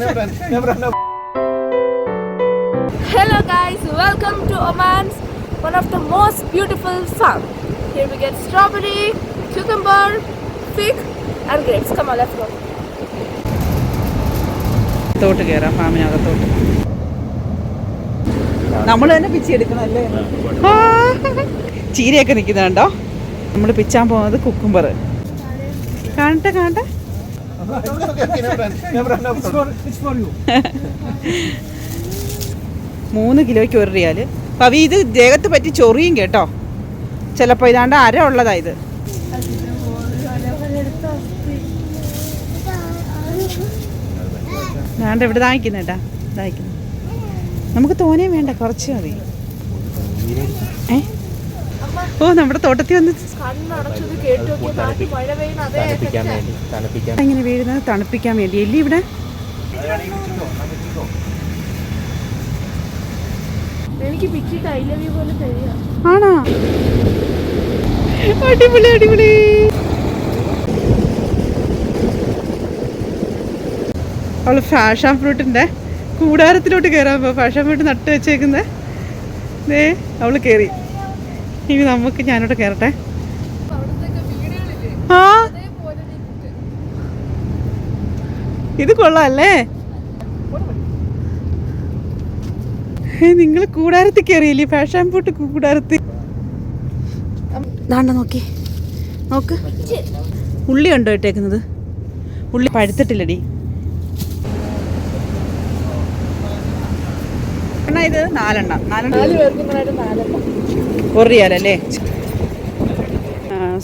Hello guys, welcome to Oman's one of the most beautiful farm. Here we get strawberry, cucumber, fig and grapes. Come on, let's go. തോട്ട് കയറാം ഫാമിനകത്തോട്ട് നമ്മൾ തന്നെ പിച്ചെടുക്കണല്ലേ ചീരയൊക്കെ നിൽക്കുന്നുണ്ടോ നമ്മൾ പിച്ചാൻ പോകുന്നത് കുക്കുംബർ കാണട്ടെ കാണട്ടെ മൂന്ന് കിലോയ്ക്ക് ഒരു റിയാൽ പവി ഇത് ദേഹത്ത് പറ്റി ചൊറിയും കേട്ടോ. ചിലപ്പോൾ ഇതാണ്ട് അര ഉള്ളതാ ഇത്. വേണ്ട ഇവിടെ ദാഹിക്കുന്നുണ്ടാ ദാഹിക്കുന്നു. നമുക്ക് തോനെയും വേണ്ട കുറച്ച് മതി. ഏ? ഓ നമ്മുടെ തോട്ടത്തിൽ വന്ന് ഇങ്ങനെ വീഴുന്നത്? തണുപ്പിക്കാൻ വേണ്ടി. എല്ലി ഇവിടെ? എനിക്ക് പിച്ചിട്ട് ഐ ലവ് യു പോലെ തരിക. ആണോ? അടിപൊളി അടിപൊളി. അവൾ ഫാഷൻ ഫ്രൂട്ടിന്റെ കൂടാരത്തിലോട്ട് കയറാൻ ഫാഷൻ ഫ്രൂട്ട് നട്ട് വെച്ചേക്കുന്നേ. ദേ അവൾ കയറി ഇനി നമുക്ക് ഞാനോട് കയറട്ടെ ആ? ഇത് കൊള്ളാല്ലേ? നിങ്ങൾ കൂടാരത്തി കയറിയില്ലേ ഫാഷൻ ഫ്രൂട്ട് കൂടാരത്തി ദാണ്ട നോക്കി. നോക്ക്. ഉള്ളി ഉണ്ടോ ഇട്ടേക്കുന്നത്? ഉള്ളി പഴുത്തിട്ടില്ലടി. ഇത് നാലെണ്ണം. നാലെണ്ണം. ഒരു റിയാലല്ലേ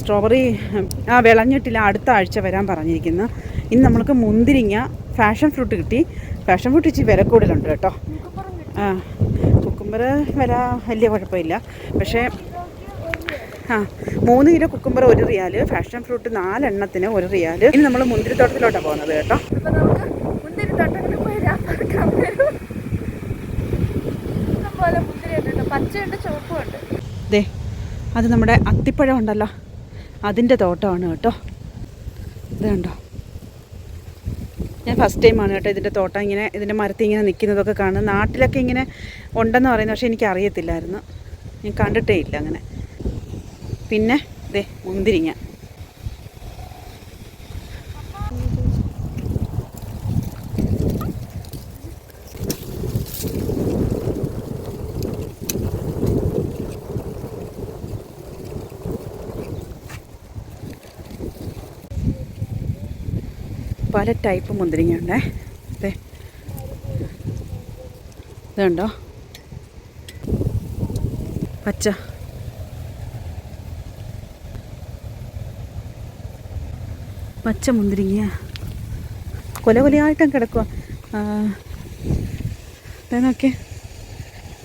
സ്ട്രോബെറി ആ വിളഞ്ഞിട്ടില്ല. അടുത്ത ആഴ്ച വരാൻ പറഞ്ഞിരിക്കുന്നു. ഇന്ന് നമ്മൾക്ക് മുന്തിരിങ്ങ ഫാഷൻ ഫ്രൂട്ട് കിട്ടി. ഫാഷൻ ഫ്രൂട്ട് ഇച്ചിരി വില കൂടുതലുണ്ട് കേട്ടോ. ആ കുക്കുംബർ വില വലിയ കുഴപ്പമില്ല. പക്ഷേ ആ മൂന്ന് കിലോ കുക്കുംബർ ഒരു റിയാൽ ഫാഷൻ ഫ്രൂട്ട് നാലെണ്ണത്തിന് ഒരു റിയാൽ ഇനി നമ്മൾ മുന്തിരിത്തോട്ടത്തിലോട്ടാണ് പോകുന്നത് കേട്ടോ. പച്ചയുണ്ട് ചുവപ്പുണ്ട് ദേ അത് നമ്മുടെ അത്തിപ്പഴം ഉണ്ടല്ലോ. അതിന്റെ തോട്ടമാണ് കേട്ടോ. ഇത് കണ്ടോ? ഞാൻ ഫസ്റ്റ് ടൈമാണ് കേട്ടോ ഇതിന്റെ തോട്ടം ഇങ്ങനെ ഇതിന്റെ മരത്തിൽ ഇങ്ങനെ നിൽക്കുന്നതൊക്കെ കാണുന്നത്. നാട്ടിലൊക്കെ ഇങ്ങനെ ഉണ്ടെന്ന് പറയുന്നത് പക്ഷേ എനിക്ക് അറിയത്തില്ലായിരുന്നു ഞാൻ കണ്ടിട്ടേ ഇല്ല അങ്ങനെ. പിന്നെ ദേ മുന്തിരിങ്ങ. പല ടൈപ്പ് മുന്തിരിങ്ങ ഉണ്ടേ അതെ ഇതുണ്ടോ? പച്ച. പച്ച മുന്തിരിങ്ങ കൊല കൊലയായിട്ടും കിടക്കുക നോക്കിയേ.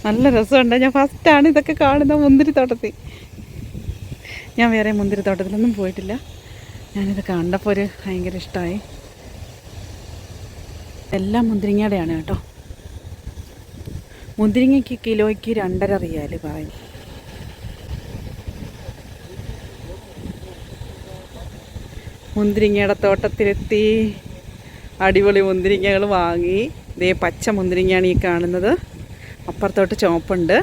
നല്ല രസമുണ്ട്. ഞാൻ ഫസ്റ്റാണ് ഇതൊക്കെ കാണുന്ന മുന്തിരി തോട്ടത്തിൽ. ഞാൻ വേറെ മുന്തിരി തോട്ടത്തിലൊന്നും പോയിട്ടില്ല. ഞാനിത് കണ്ടപ്പോൾ ഒരു ഭയങ്കര ഇഷ്ടമായി. എല്ലാം മുന്തിരിങ്ങയുടെയാണ് കേട്ടോ. മുന്തിരിങ്ങയ്ക്ക് കിലോയ്ക്ക് രണ്ടര റിയാൽ പറയും മുന്തിരിങ്ങയുടെ തോട്ടത്തിലെത്തി. അടിപൊളി മുന്തിരിങ്ങകൾ വാങ്ങി. ഇതേ പച്ച മുന്തിരിങ്ങയാണ് ഈ കാണുന്നത്. അപ്പുറത്തോട്ട് ചുവപ്പുണ്ട്.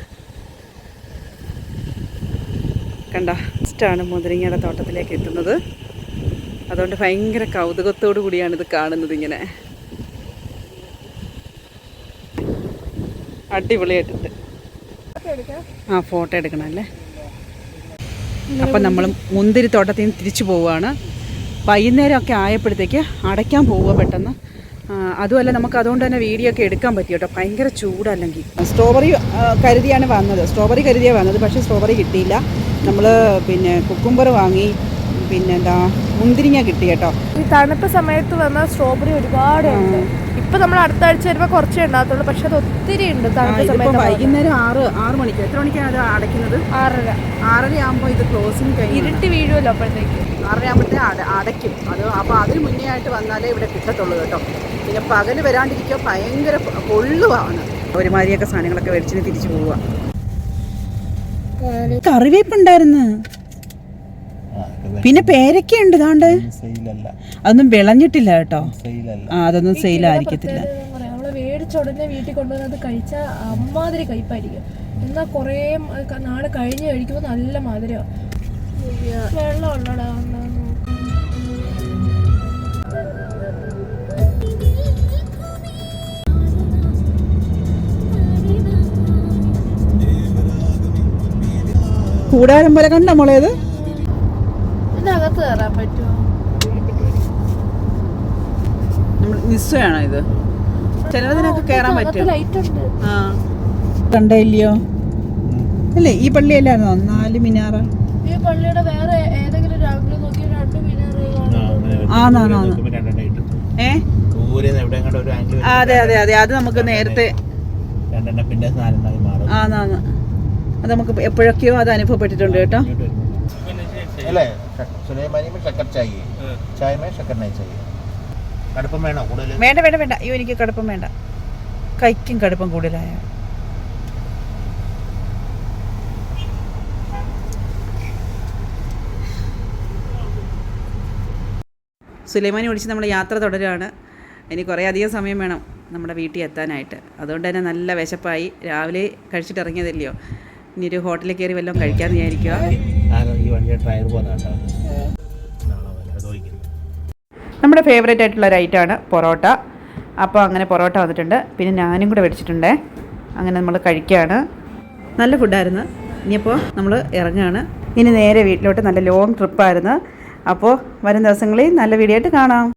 കണ്ട ഇഷ്ടമാണ് മുന്തിരിങ്ങയുടെ തോട്ടത്തിലേക്ക് എത്തുന്നത്. അതുകൊണ്ട് ഭയങ്കര കൗതുകത്തോടു കൂടിയാണ് ഇത് കാണുന്നത് ഇങ്ങനെ. അടിപൊളിയായിട്ടുണ്ട്. ആ ഫോട്ടോ എടുക്കണം അല്ലേ? അപ്പം നമ്മൾ മുന്തിരി തോട്ടത്തിൽ നിന്ന് തിരിച്ചു പോവുകയാണ്. വൈകുന്നേരമൊക്കെ ആയപ്പോഴത്തേക്ക് അടയ്ക്കാൻ പോവുക പെട്ടെന്ന്. അതുമല്ല നമുക്ക് അതുകൊണ്ട് തന്നെ വീഡിയോ ഒക്കെ എടുക്കാൻ പറ്റി കേട്ടോ. ഭയങ്കര ചൂടല്ലെങ്കിൽ. സ്ട്രോബെറി കരുതിയാണ് വന്നത്. സ്ട്രോബെറി കരുതിയാണ് വന്നത് പക്ഷേ സ്ട്രോബെറി കിട്ടിയില്ല. നമ്മൾ പിന്നെ കുക്കുംബർ വാങ്ങി. പിന്നെ എന്താ മുന്തിരിങ്ങ കിട്ടി കേട്ടോ. ഈ തണുപ്പ് സമയത്ത് വന്ന സ്ട്രോബെറി ഒരുപാട് ഉണ്ട്. ഇപ്പൊ നമ്മൾ അടുത്ത ആഴ്ച വരുമ്പോ കുറച്ചേ ഉണ്ടാകത്തുള്ളൂ പക്ഷെ അത് ഒത്തിരി ഉണ്ട് തണുപ്പ് സമയത്ത് വൈകുന്നേരം ആറ് ആറ് മണിക്ക്? എത്ര മണിക്കാണ് അത് അടയ്ക്കുന്നത്? ആറര. ആറര ആകുമ്പോൾ ഇത് ക്ലോസിങ് കഴിഞ്ഞു ഇരുട്ടി വീഴുമല്ലോ അപ്പോഴത്തേക്ക്. ആറര ആകുമ്പോഴത്തേ അടയ്ക്കും. അത് അപ്പോൾ അതിന് മുന്നേ ആയിട്ട് വന്നാലേ ഇവിടെ കിട്ടത്തുള്ളൂ കേട്ടോ. പിന്നെ പകൽ വരാണ്ടിരിക്കുക ഭയങ്കര പൊള്ളുവാണ്. ഒരുമാതിരിയൊക്കെ സാധനങ്ങളൊക്കെ മേടിച്ചിട്ട് തിരിച്ചു പോവുക. കറിവേപ്പുണ്ടായിരുന്നു പിന്നെ പേരൊക്കെ ഉണ്ട് ഇതാണ്ട് അതൊന്നും വിളഞ്ഞിട്ടില്ല കേട്ടോ. ആ അതൊന്നും സെയിലായിരിക്കത്തില്ല ആയിരിക്കത്തില്ല എന്ന് പറയാം നമ്മൾ മേടിച്ച ഉടനെ വീട്ടിൽ കൊണ്ടുവന്നത് കഴിച്ചാൽ അമ്മാതിരി കയ്പായിരിക്കും. എന്നാൽ കുറേ നാളെ കഴിഞ്ഞ് കഴിക്കുമ്പോൾ നല്ല മധുരമാണ് വെള്ളം ഉള്ളടാ കൂടാരം പോലെ കണ്ട മോളേത് കയറാൻ പറ്റുമോ? നമ്മൾ നിസ്സയാണോ ഇത്? ചിലതിനൊക്കെ കയറാൻ പറ്റും ആ. കണ്ടില്ലയോ അല്ലേ ഈ പള്ളിയല്ലായിരുന്നോ നാല് മിനാറ. ഈ പള്ളിയുടെ വേറെ ഏതെങ്കിലും ഒരു ആംഗിൾ നോക്കി രണ്ട് മിനാറുകളാണ്. ഏ? അതെ അതെ അതെ. അത് നമുക്ക് നേരത്തെ അത് നമുക്ക് എപ്പോഴൊക്കെയോ അത് അനുഭവപ്പെട്ടിട്ടുണ്ട് കേട്ടോ. അല്ലേ? സുലൈമാനി മേ ശക്കർ ചായേ. ചായ മേ ശക്കർ നൈ കടുപ്പം വേണോ കൂടുതൽ വേണ്ട വേണ്ട വേണ്ട. അയ്യോ എനിക്ക് കടുപ്പം വേണ്ട. കൈക്കും കടുപ്പം കൂടുതലായ. സുലൈമാനി ഒഴിച്ച് നമ്മൾ യാത്ര തുടരുകയാണ്. ഇനി കുറേ അധികം സമയം വേണം നമ്മുടെ വീട്ടിൽ എത്താനായിട്ട്. അതുകൊണ്ട് തന്നെ നല്ല വിശപ്പായി. രാവിലെ കഴിച്ചിട്ട് ഇറങ്ങിയതല്ലയോ? ഇനി ഒരു ഹോട്ടലിൽ കയറി വല്ലതും കഴിക്കാമെന്ന് വിചാരിക്കുക നമ്മുടെ ഫേവറേറ്റ് ആയിട്ടുള്ള ഒരു ഐറ്റമാണ് പൊറോട്ട. അപ്പോൾ അങ്ങനെ പൊറോട്ട വന്നിട്ടുണ്ട്. പിന്നെ ഞാനും കൂടെ വെച്ചിട്ടുണ്ട് അങ്ങനെ നമ്മൾ കഴിക്കുകയാണ് നല്ല ഫുഡായിരുന്നു ഇനിയിപ്പോൾ നമ്മൾ ഇറങ്ങുകയാണ് ഇനി നേരെ വീട്ടിലോട്ട് നല്ല ലോങ് ട്രിപ്പായിരുന്നു അപ്പോൾ വരും ദിവസങ്ങളിൽ നല്ല വീഡിയോ ആയിട്ട് കാണാം.